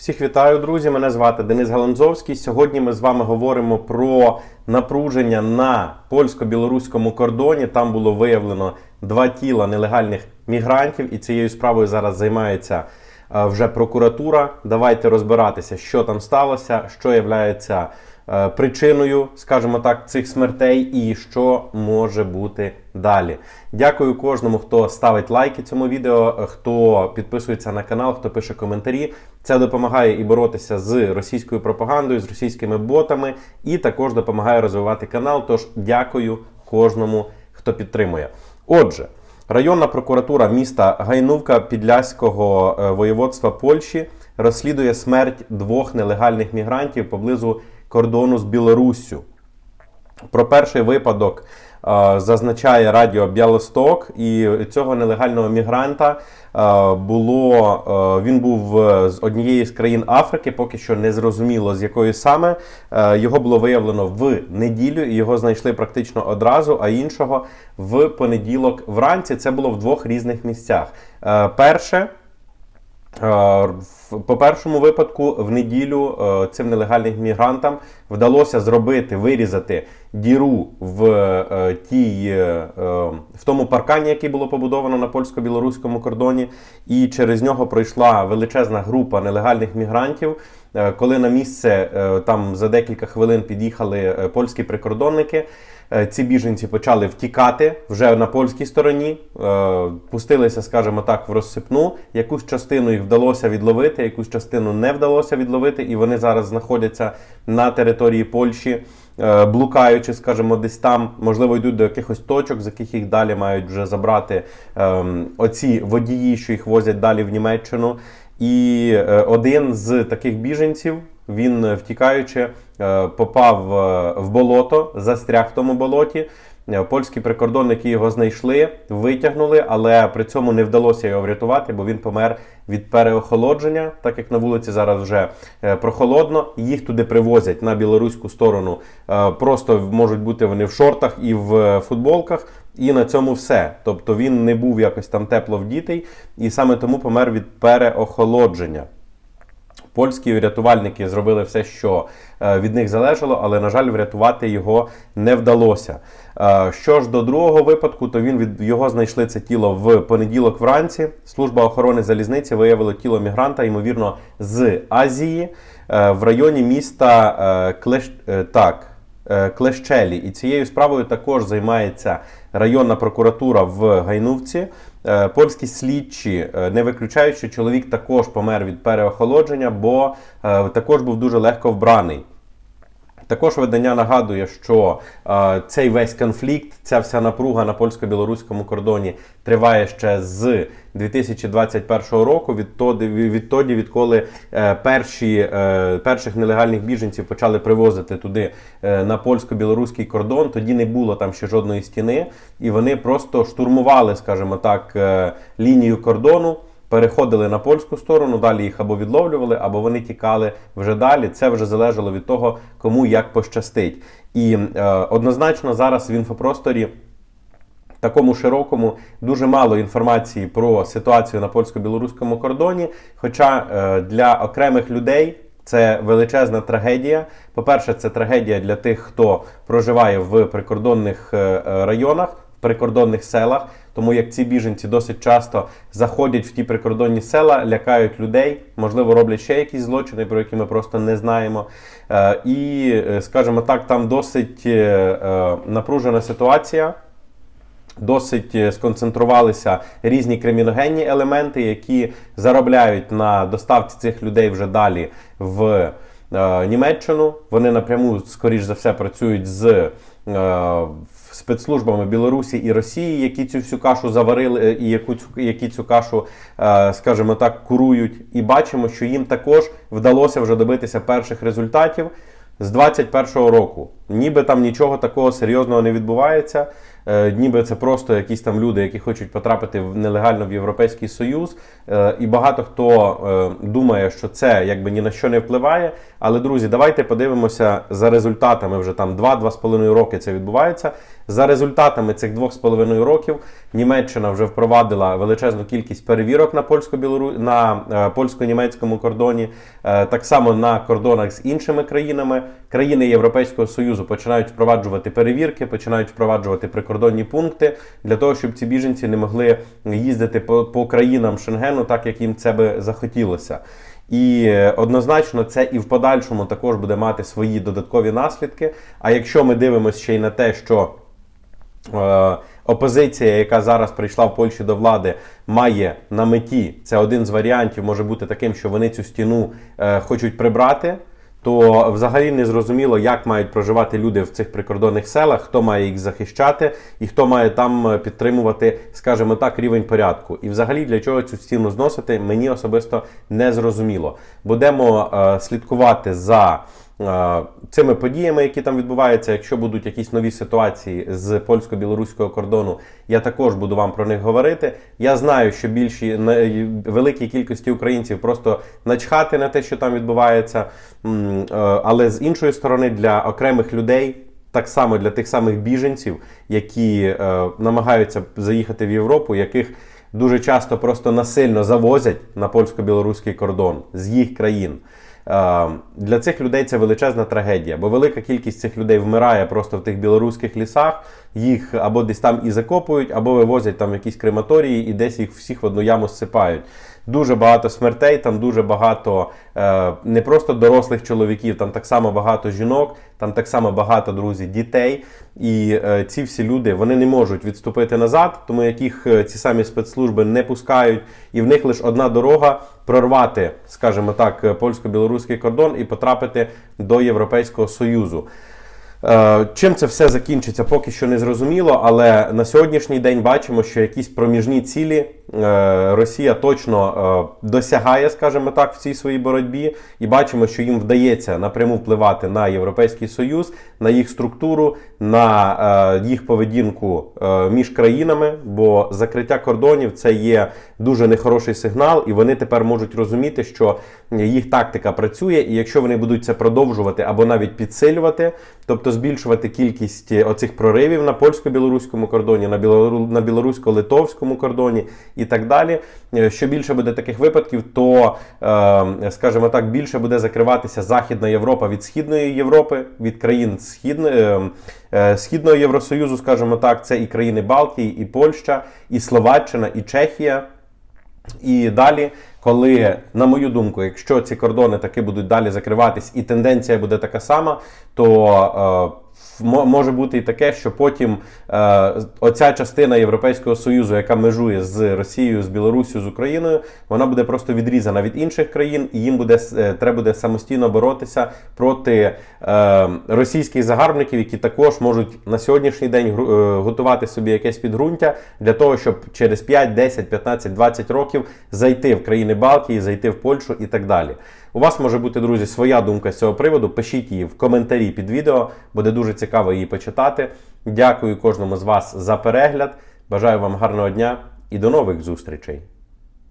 Всіх вітаю, друзі! Мене звати Денис Галанзовський. Сьогодні ми з вами говоримо про напруження на польсько-білоруському кордоні. Там було виявлено два тіла нелегальних мігрантів, і цією справою зараз займається е, вже прокуратура. Давайте розбиратися, що там сталося, що являється причиною, скажімо так, цих смертей і що може бути далі. Дякую кожному, хто ставить лайки цьому відео, е, хто підписується на канал, хто пише коментарі. Це допомагає і боротися з російською пропагандою, з російськими ботами, і також допомагає розвивати канал. Тож дякую кожному, хто підтримує. Отже. Районна прокуратура міста Гайнувка Підляського е, воєводства Польщі розслідує смерть двох нелегальних мігрантів поблизу кордону з Білоруссю. Про перший випадок е, зазначає Радіо Бялосток, і цього нелегального мігранта е, було е, він був з однієї з країн Африки, поки що не зрозуміло з якої саме. Е, його було виявлено в неділю, і його знайшли практично одразу, а іншого в понеділок вранці. Це було в двох різних місцях. Е, перше. Е, По першому випадку, в неділю е, цим нелегальним мігрантам вдалося зробити, вирізати діру в е, тій, в тому паркані, який було побудовано на польсько-білоруському кордоні, і через нього пройшла величезна група нелегальних мігрантів. Е, Коли на місце е, там за декілька хвилин під'їхали е, польські прикордонники. Ці біженці почали втікати вже на польській стороні, пустилися, скажімо так, в розсипну. Якусь частину їх вдалося відловити, якусь частину не вдалося відловити, і вони зараз знаходяться на території Польщі, блукаючи, скажімо, десь там, можливо, йдуть до якихось точок, з яких їх далі мають вже забрати ем, оці водії, що їх возять далі в Німеччину. І е, один з таких біженців, він е, втікаючи, е, попав в болото, застряг в тому болоті. Польські прикордонники його знайшли, витягнули, але при цьому не вдалося його врятувати, бо він помер від переохолодження, так як на вулиці зараз вже е, прохолодно. Їх туди привозять на білоруську сторону. Е, Просто можуть бути вони в шортах і в е, футболках. І на цьому все. Тобто він не був якось там тепло вдітий, і саме тому помер від переохолодження. Польські рятувальники зробили все, що е, від них залежало, але, на жаль, врятувати його не вдалося. Е, Що ж до другого випадку, то він від його знайшли це тіло в понеділок вранці. Служба охорони залізниці виявила тіло мігранта, ймовірно, з Азії е, в районі міста Клеш... так, Клещелі. І цією справою також займається районна прокуратура в Гайнувці. Е, Польські слідчі е, не виключають, що чоловік також помер від переохолодження, бо е, також був дуже легко вбраний. Також видання нагадує, що е, цей весь конфлікт, ця вся напруга на польсько-білоруському кордоні триває ще з 2021 року, відтоді, відтоді відколи е, перші, е, перших нелегальних біженців почали привозити туди е, на польсько-білоруський кордон. Тоді не було там ще жодної стіни, і вони просто штурмували, скажімо так, лінію кордону переходили на польську сторону, далі їх або відловлювали, або вони тікали вже далі. Це вже залежало від того, кому як пощастить. І е, однозначно зараз в інфопросторі. Такому широкому дуже мало інформації про ситуацію на польсько-білоруському кордоні. Хоча е, для окремих людей це величезна трагедія. По-перше, це трагедія для тих, хто проживає в прикордонних е, е, районах, прикордонних селах, тому як ці біженці досить часто заходять в ті прикордонні села, лякають людей, можливо, роблять ще якісь злочини, про які ми просто не знаємо. І, скажімо так, там досить напружена ситуація. Досить е, сконцентрувалися різні криміногенні елементи, які заробляють на доставці цих людей вже далі в е, Німеччину. Вони напряму, скоріш за все, працюють з е, спецслужбами Білорусі і Росії, які цю всю кашу заварили, е, і яку цю, які цю кашу, е, скажімо так, курують. І бачимо, що їм також вдалося вже добитися перших результатів з 21-го року. Ніби там нічого такого серйозного не відбувається. Е, ніби це просто якісь там люди, які хочуть потрапити нелегально в Європейський Союз. Е, і багато хто е, думає, що це якби ні на що не впливає. Але друзі, давайте подивимося за результатами. Вже там 2-2,5 роки це відбувається. За результатами цих 2,5 років Німеччина вже впровадила величезну кількість перевірок на польсько-білору на е, польсько-німецькому кордоні, так само на кордонах з іншими країнами. Країни Європейського Союзу починають впроваджувати перевірки, починають впроваджувати прикордонні пункти для того, щоб ці біженці не могли їздити по, по країнам Шенгену, так як їм це би захотілося. І е, однозначно це і в подальшому також буде мати свої додаткові наслідки. А якщо ми дивимося ще й на те, що е, опозиція, яка зараз прийшла в Польщі до влади, має на меті це один з варіантів, може бути таким, що вони цю стіну е, хочуть прибрати. То взагалі не зрозуміло, як мають проживати люди в цих прикордонних селах, хто має їх захищати і хто має там е, підтримувати, скажімо так, рівень порядку. І взагалі для чого цю стіну зносити, мені особисто не зрозуміло. Будемо е, слідкувати за цими подіями, які там відбуваються. Якщо будуть якісь нові ситуації з польсько-білоруського кордону, я також буду вам про них говорити. Я знаю, що більші великій кількості українців просто начхати на те, що там відбувається. Е, Але з іншої сторони, для окремих людей. Так само для тих самих біженців, які е, намагаються заїхати в Європу, яких дуже часто просто насильно завозять на польсько-білоруський кордон з їх країн. Е, Для цих людей це величезна трагедія, бо велика кількість цих людей вмирає просто в тих білоруських лісах. Їх або десь там і закопують, або вивозять там якісь крематорії і десь їх всіх в одну яму зсипають. Дуже багато смертей, там дуже багато е, не просто дорослих чоловіків, там так само багато жінок, там так само багато друзі, дітей. І е, ці всі люди вони не можуть відступити назад, тому яких е, ці самі спецслужби не пускають, і в них лише одна дорога прорвати, скажімо так, польсько-білоруський кордон і потрапити до Європейського Союзу. Е, Чим це все закінчиться, поки що не зрозуміло, але на сьогоднішній день бачимо, що якісь проміжні цілі е, Росія точно е, досягає, скажімо так, в цій своїй боротьбі, і бачимо, що їм вдається напряму впливати на Європейський Союз, на їх структуру, на їх поведінку між країнами, бо закриття кордонів це є дуже нехороший сигнал, і вони тепер можуть розуміти, що їх тактика працює, і якщо вони будуть це продовжувати або навіть підсилювати, тобто збільшувати кількість е, оцих проривів на польсько-білоруському кордоні, на на білорусько-литовському кордоні і так далі. Е, Що більше буде таких випадків, то е, скажімо так, більше буде закриватися Західна Європа від Східної Європи, від країн Східної. е, е, Східного Євросоюзу, скажімо так, це і країни Балтії, і Польща, і Словаччина, і Чехія. І далі, коли, на мою думку, якщо ці кордони таки будуть далі закриватись, і тенденція буде така сама, то е, може бути і таке, що потім е, оця частина Європейського Союзу, яка межує з Росією, з Білоруссю, з Україною, вона буде просто відрізана від інших країн, і їм буде е, треба буде самостійно боротися проти е, російських загарбників, які також можуть на сьогоднішній день е, готувати собі якесь підґрунтя для того, щоб через 5, 10, 15, 20 років зайти в країни Балтії, зайти в Польщу і так далі. У вас може бути, друзі, своя думка з цього приводу. Пишіть її в коментарі під відео, буде дуже цікаво її почитати. Дякую кожному з вас за перегляд. Бажаю вам гарного дня і до нових зустрічей!